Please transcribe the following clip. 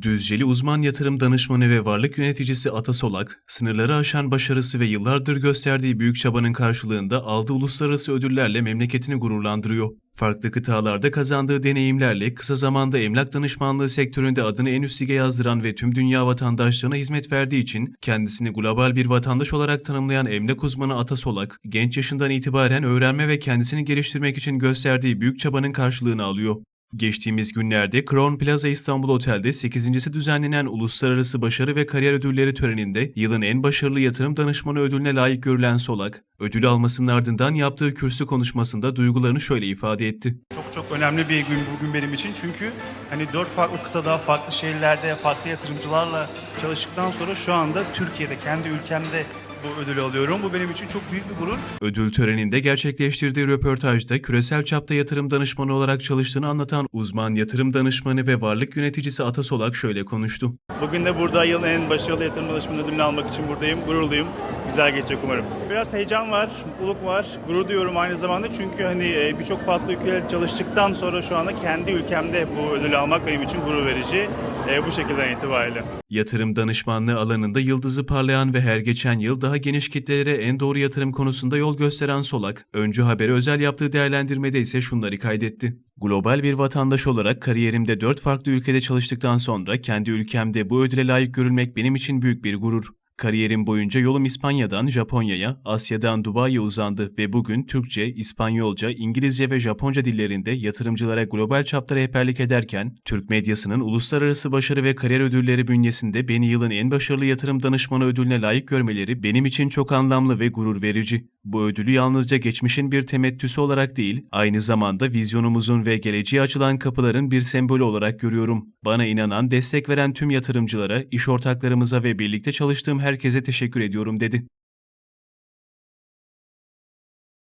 Düzceli uzman yatırım danışmanı ve varlık yöneticisi Ata Solak, sınırları aşan başarısı ve yıllardır gösterdiği büyük çabanın karşılığında aldığı uluslararası ödüllerle memleketini gururlandırıyor. Farklı kıtalarda kazandığı deneyimlerle kısa zamanda emlak danışmanlığı sektöründe adını en üst lige yazdıran ve tüm dünya vatandaşlarına hizmet verdiği için kendisini global bir vatandaş olarak tanımlayan emlak uzmanı Ata Solak, genç yaşından itibaren öğrenme ve kendisini geliştirmek için gösterdiği büyük çabanın karşılığını alıyor. Geçtiğimiz günlerde Crown Plaza İstanbul Otel'de 8.si düzenlenen Uluslararası Başarı ve Kariyer Ödülleri töreninde yılın en başarılı yatırım danışmanı ödülüne layık görülen Solak, ödül almasının ardından yaptığı kürsü konuşmasında duygularını şöyle ifade etti. Çok çok önemli bir gün bugün benim için çünkü hani dört farklı kıtada, farklı şehirlerde, farklı yatırımcılarla çalıştıktan sonra şu anda Türkiye'de, kendi ülkemde bu ödülü alıyorum. Bu benim için çok büyük bir gurur. Ödül töreninde gerçekleştirdiği röportajda küresel çapta yatırım danışmanı olarak çalıştığını anlatan uzman yatırım danışmanı ve varlık yöneticisi Ata Solak şöyle konuştu. Bugün de burada yılın en başarılı yatırım danışmanı ödülünü almak için buradayım. Gururluyum. Güzel geçecek umarım. Biraz heyecan var, mutluluk var. Gurur duyuyorum aynı zamanda çünkü hani e, birçok farklı ülkede çalıştıktan sonra şu anda kendi ülkemde bu ödülü almak benim için gurur verici. E, bu şekilden itibariyle. Yatırım danışmanlığı alanında yıldızı parlayan ve her geçen yıl daha geniş kitlelere en doğru yatırım konusunda yol gösteren Solak, Öncü Haber'e özel yaptığı değerlendirmede ise şunları kaydetti. Global bir vatandaş olarak kariyerimde 4 farklı ülkede çalıştıktan sonra kendi ülkemde bu ödüle layık görülmek benim için büyük bir gurur. Kariyerim boyunca yolum İspanya'dan Japonya'ya, Asya'dan Dubai'ye uzandı ve bugün Türkçe, İspanyolca, İngilizce ve Japonca dillerinde yatırımcılara global çapta rehberlik ederken, Türk medyasının uluslararası başarı ve kariyer ödülleri bünyesinde beni yılın en başarılı yatırım danışmanı ödülüne layık görmeleri benim için çok anlamlı ve gurur verici. Bu ödülü yalnızca geçmişin bir temettüsü olarak değil, aynı zamanda vizyonumuzun ve geleceğe açılan kapıların bir sembolü olarak görüyorum. Bana inanan, destek veren tüm yatırımcılara, iş ortaklarımıza ve birlikte çalıştığım herkese teşekkür ediyorum dedi.